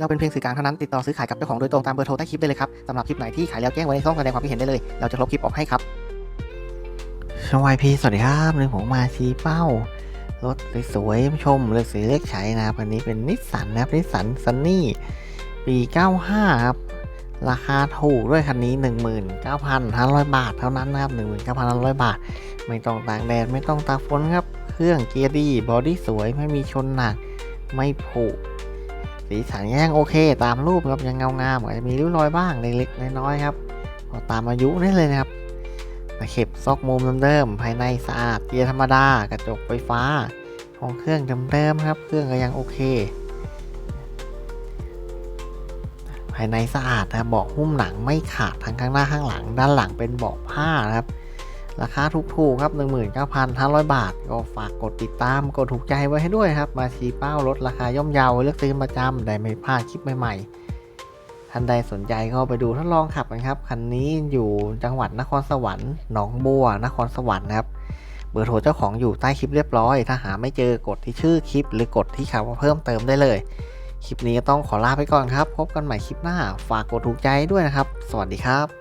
เราเป็นเพียงสื่อกลางเท่านั้นติดต่อซื้อขายกับเจ้าของโดยตรงตามเบอร์โทรใต้คลิปได้เลยครับสำหรับคลิปไหนที่ขายแล้วแจ้งไว้ในช่องแสดงความคิดเห็นได้เลย เราจะลบคลิปออกให้ครับช่างวายพีสวัสดีครับเรื่องของมาชีเป้ารถสวยๆชมเลือกสีเลือกใช้นะครับอันนี้เป็นนิสสันนะครับนิสสันซันนี่ปี 95 ครับ ราคาถูกด้วยคันนี้ 19,500 บาทเท่านั้นนะครับ 19,500 บาท ไม่ต้องตากแดด ไม่ต้องตากฝนครับ เครื่องเกียร์ดี บอดี้สวย ไม่มีชนหนัก ไม่ผุ สีสันยังโอเค ตามรูปครับยังเงางามอาจจะมีริ้วรอยบ้างเล็กๆน้อยๆครับพอตามอายุนี่เลยนะครับตะเข็บซอกมุมเดิมๆภายในสะอาดเกียร์ธรรมดากระจกไฟฟ้า ของเครื่องเดิมๆครับ เครื่องก็ยังโอเค ภายในสะอาดนะเบาะหุ้มหนังไม่ขาดทั้งข้างหน้าข้างหลัง ด้านหลังเป็นเบาะผ้านะครับ ราคาถูกๆครับ 19,500 บาท ก็ฝากกดติดตามกดถูกใจไว้ให้ด้วยครับ มาชี้เป้าลดราคาย่อมเยาเลือกซื้อประจำได้ไม่พลาดคลิปใหม่ๆท่านใดสนใจก็ไปดูทดลองขับกันครับ คันนี้อยู่จังหวัดนครสวรรค์หนองบัวนครสวรรค์นะครับเบอร์โทรเจ้าของอยู่ใต้คลิปเรียบร้อย ถ้าหาไม่เจอกดที่ชื่อคลิป หรือกดที่คำว่าเพิ่มเติมได้เลย คลิปนี้ต้องขอลาไปก่อนครับ พบกันใหม่คลิปหน้า ฝากกดถูกใจด้วยนะครับ สวัสดีครับ